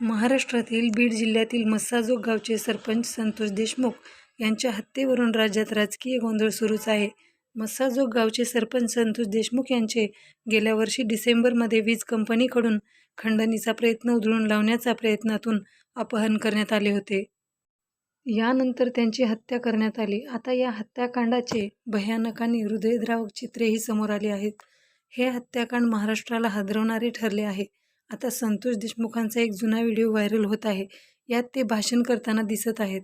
महाराष्ट्रातील बीड जिल्ह्यातील मस्साजोग गावचे सरपंच संतोष देशमुख यांच्या हत्येवरून राज्यात राजकीय गोंधळ सुरूच आहे. मस्साजोग गावचे सरपंच संतोष देशमुख यांचे गेल्या वर्षी डिसेंबरमध्ये वीज कंपनीकडून खंडणीचा प्रयत्न उधळून लावण्याच्या प्रयत्नातून अपहरण करण्यात आले होते. यानंतर त्यांची हत्या करण्यात आली. आता या हत्याकांडाचे भयानक आणि हृदयद्रावक चित्रेही समोर आली आहेत. हे हत्याकांड महाराष्ट्राला हादरवणारे ठरले आहे. आता संतोष देशमुखांचा एक जुना व्हिडिओ व्हायरल होत आहे. यात ते भाषण करताना दिसत आहेत.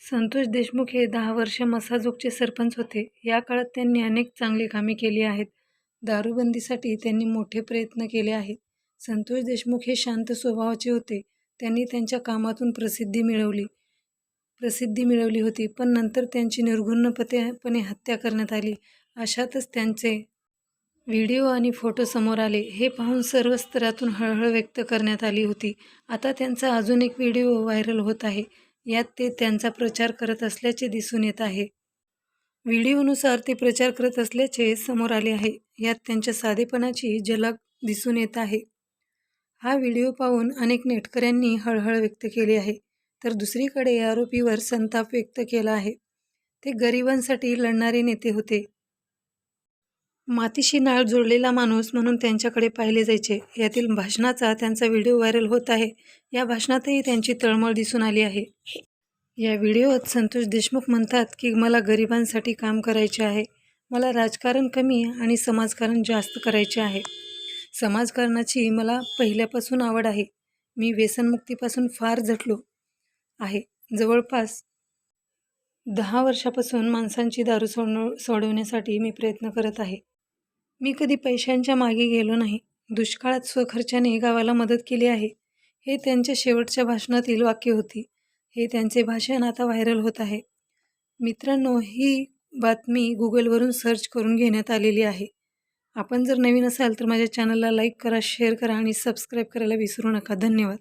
संतोष देशमुख हे दहा वर्ष मसाजोगचे सरपंच होते. या काळात त्यांनी अनेक चांगली कामे केली आहेत. दारूबंदीसाठी त्यांनी मोठे प्रयत्न केले आहेत. संतोष देशमुख हे शांत स्वभावाचे होते. त्यांनी त्यांच्या कामातून प्रसिद्धी मिळवली. प्रसिद्धी मिळवली होती पण नंतर त्यांची निर्घृणपतेपणे हत्या करण्यात आली. अशातच त्यांचे व्हिडिओ आणि फोटो समोर आले हे पाहून सर्व स्तरातून हळहळ व्यक्त करण्यात आली होती. आता त्यांचा अजून एक व्हिडिओ व्हायरल होत आहे. यात ते त्यांचा प्रचार करत असल्याचे दिसून येत आहे. व्हिडिओनुसार ते प्रचार करत असल्याचे समोर आले आहे. यात त्यांच्या साधेपणाची झलक दिसून येत आहे. हा व्हिडिओ पाहून अनेक नेटकऱ्यांनी हळहळ व्यक्त केली आहे. तर दुसरीकडे आरोपीवर संताप व्यक्त केला आहे. ते गरिबांसाठी लढणारे नेते होते. मातीशी नाळ जोडलेला माणूस म्हणून त्यांच्याकडे पाहिले जायचे. यातील भाषणाचा त्यांचा व्हिडिओ व्हायरल होत आहे. या भाषणातही त्यांची तळमळ दिसून आली आहे. या व्हिडिओत संतोष देशमुख म्हणतात की मला गरिबांसाठी काम करायचे आहे. मला राजकारण कमी आणि समाजकारण जास्त करायचे आहे. समाजकारणाची मला पहिल्यापासून आवड आहे. मी व्यसनमुक्तीपासून फार झटलो आहे. जवळपास दहा वर्षापासून माणसांची दारू सोडव सोडवण्यासाठी मी प्रयत्न करत आहे. मी कधी पैशांच्या मागे गेलो नाही. दुष्काळात स्वखर्चाने गावाला मदत केली आहे. हे त्यांच्या शेवटच्या भाषणातील वाक्य होती. हे त्यांचे भाषण आता व्हायरल होत आहे. मित्रांनो ही बातमी गुगलवरून सर्च करून घेण्यात आलेली आहे. आपण जर नवीन असाल तर माझ्या चॅनलला लाईक करा शेअर करा आणि सबस्क्राईब करायला विसरू नका. धन्यवाद.